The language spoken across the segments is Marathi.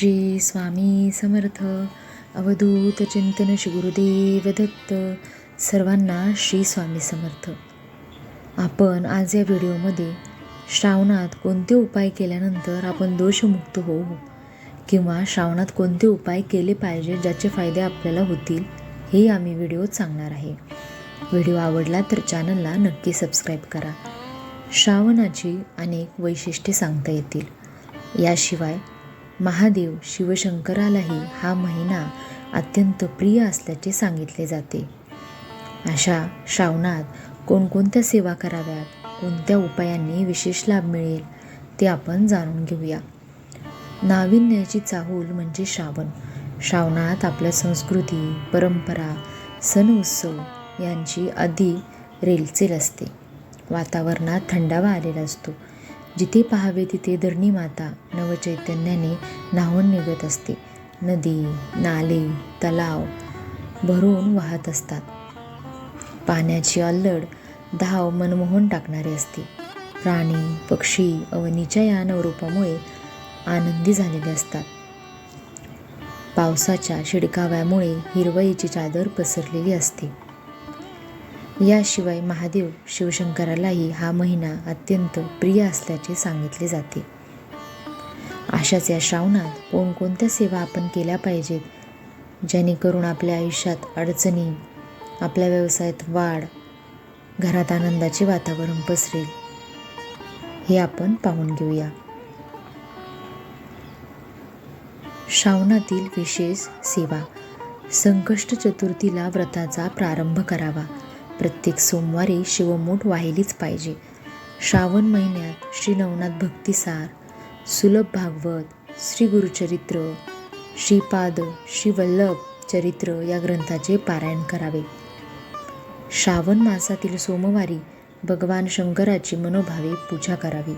श्री स्वामी समर्थ. अवधूत चिंतन श्री गुरुदेव दत्त. सर्वांना श्री स्वामी समर्थ. आपण आज या व्हिडिओमध्ये श्रावणात कोणते उपाय केल्यानंतर आपण दोषमुक्त होऊ? किंवा श्रावणात कोणते उपाय केले पाहिजे ज्याचे फायदे आपल्याला होतील हे आम्ही व्हिडिओत सांगणार आहे. व्हिडिओ आवडला तर चॅनलला नक्की सबस्क्राईब करा. श्रावणाची अनेक वैशिष्ट्ये सांगता येतील. याशिवाय महादेव शिवशंकरालाही हा महिना अत्यंत प्रिय असल्याचे सांगितले जाते. अशा श्रावणात कोणकोणत्या सेवा कराव्यात? कोणत्या उपायांनी विशेष लाभ मिळेल? ते आपण जाणून घेऊया. नाविन्याची चाहूल म्हणजे श्रावण. श्रावणात आपल्या संस्कृती परंपरा सण उत्सव यांची आधी रेलचेल असते. वातावरणात थंडावा आलेला असतो. जिथे पाहावे तिथे धरणी माता नवचैतन्याने न्हावून निघत असते. नदी नाले तलाव भरून वाहत असतात. पाण्याची अल्लड धाव मनमोहन टाकणारी असते. प्राणी पक्षी अवनीच्या या नवरूपामुळे आनंदी झालेले असतात. पावसाच्या शिडकाव्यामुळे हिरवळीची चादर पसरलेली असते. याशिवाय महादेव शिवशंकरालाही हा महिना अत्यंत प्रिय असल्याचे सांगितले जाते. अशाच या श्रावणात कोणकोणत्या सेवा आपण केल्या पाहिजेत? जेणेकरून आपल्या आयुष्यात अडचणी आपल्या व्यवसायात वाढ घरात आनंदाचे वातावरण पसरेल हे आपण पाहून घेऊया. श्रावणातील विशेष सेवा संकष्ट चतुर्थीला व्रताचा प्रारंभ करावा. प्रत्येक सोमवारी शिवमूठ वाहिलीच पाहिजे. श्रावण महिन्यात श्री नवनाथ भक्तिसार सुलभ भागवत श्री गुरुचरित्र श्रीपाद श्रीवल्लभ चरित्र या ग्रंथाचे पारायण करावे. श्रावण मासातील सोमवारी भगवान शंकराची मनोभावे पूजा करावी.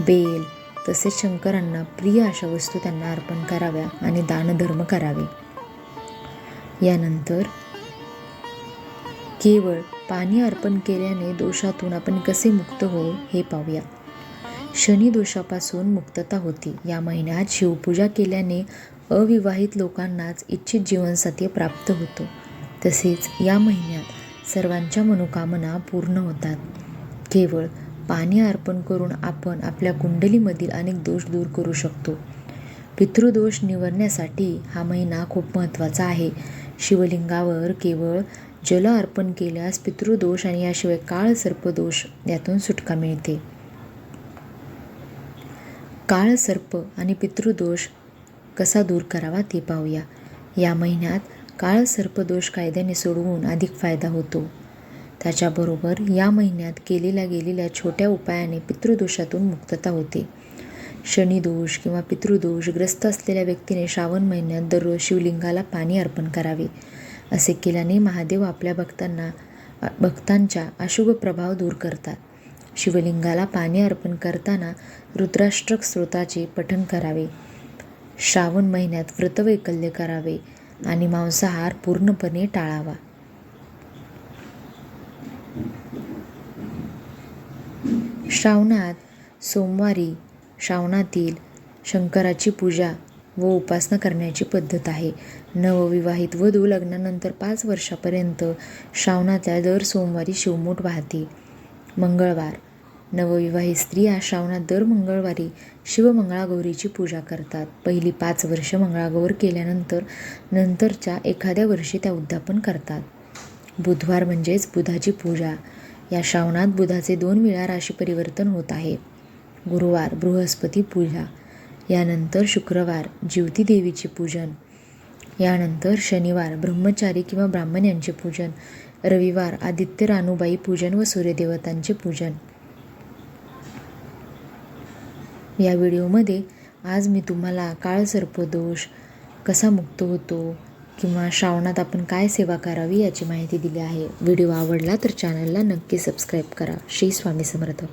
बेल तसेच शंकरांना प्रिय अशा वस्तू त्यांना अर्पण कराव्या आणि दानधर्म करावे. यानंतर केवळ पाणी अर्पण केल्याने दोषातून आपण कसे मुक्त होऊ हे पाहूया. शनी दोषापासून मुक्तता होती. या महिन्यात शिवपूजा केल्याने अविवाहित लोकांनाच इच्छित जीवनसाथी प्राप्त होतो. तसेच या महिन्यात सर्वांच्या मनोकामना पूर्ण होतात. केवळ पाणी अर्पण करून आपण आपल्या कुंडलीमधील अनेक दोष दूर करू शकतो. पितृदोष निवरण्यासाठी हा महिना खूप महत्त्वाचा आहे. शिवलिंगावर केवळ जल अर्पण केल्यास पितृदोष आणि याशिवाय काळ सर्पदोष यातून सुटका मिळते. काळ सर्प आणि पितृदोष कसा दूर करावा ते पाहूया. या महिन्यात काळ सर्पदोष कायद्याने सोडवून अधिक फायदा होतो. त्याच्याबरोबर या महिन्यात केलेल्या गेलेल्या छोट्या उपायाने पितृदोषातून मुक्तता होते. शनिदोष किंवा पितृदोष ग्रस्त असलेल्या व्यक्तीने श्रावण महिन्यात दररोज शिवलिंगाला पाणी अर्पण करावे. असे केल्याने महादेव आपल्या भक्तांना भक्तांच्या अशुभ प्रभाव दूर करतात. शिवलिंगाला पाणी अर्पण करताना रुद्राष्ट्रक स्रोताचे पठण करावे. श्रावण महिन्यात व्रतवैकल्य करावे आणि मांसाहार पूर्णपणे टाळावा. श्रावणात सोमवारी श्रावणातील शंकराची पूजा व उपासना करण्याची पद्धत आहे. नवविवाहित वधू लग्नानंतर पाच वर्षापर्यंत श्रावणातल्या दर सोमवारी शिवमूठ वाहते. मंगळवार. नवविवाहित स्त्रिया श्रावणात दर मंगळवारी शिवमंगळागौरीची पूजा करतात. पहिली पाच वर्ष मंगळागौर केल्यानंतर नंतरच्या एखाद्या वर्षी त्या उद्यापन करतात. बुधवार म्हणजेच बुधाची पूजा. या श्रावणात बुधाचे दोन वेळा राशी परिवर्तन होत आहे. गुरुवार बृहस्पती पूजा. यानंतर शुक्रवार ज्योती देवीचे पूजन. यानंतर शनिवार ब्रह्मचारी किंवा ब्राह्मण यांचे पूजन. रविवार आदित्य रानूबाई पूजन व सूर्यदेवतांचे पूजन. या व्हिडिओमध्ये आज मी तुम्हाला काळ सर्पदोष कसा मुक्त होतो किंवा श्रावणात आपण काय सेवा करावी याची माहिती दिली आहे. व्हिडिओ आवडला तर चॅनलला नक्की सबस्क्राईब करा. श्री स्वामी समर्थ.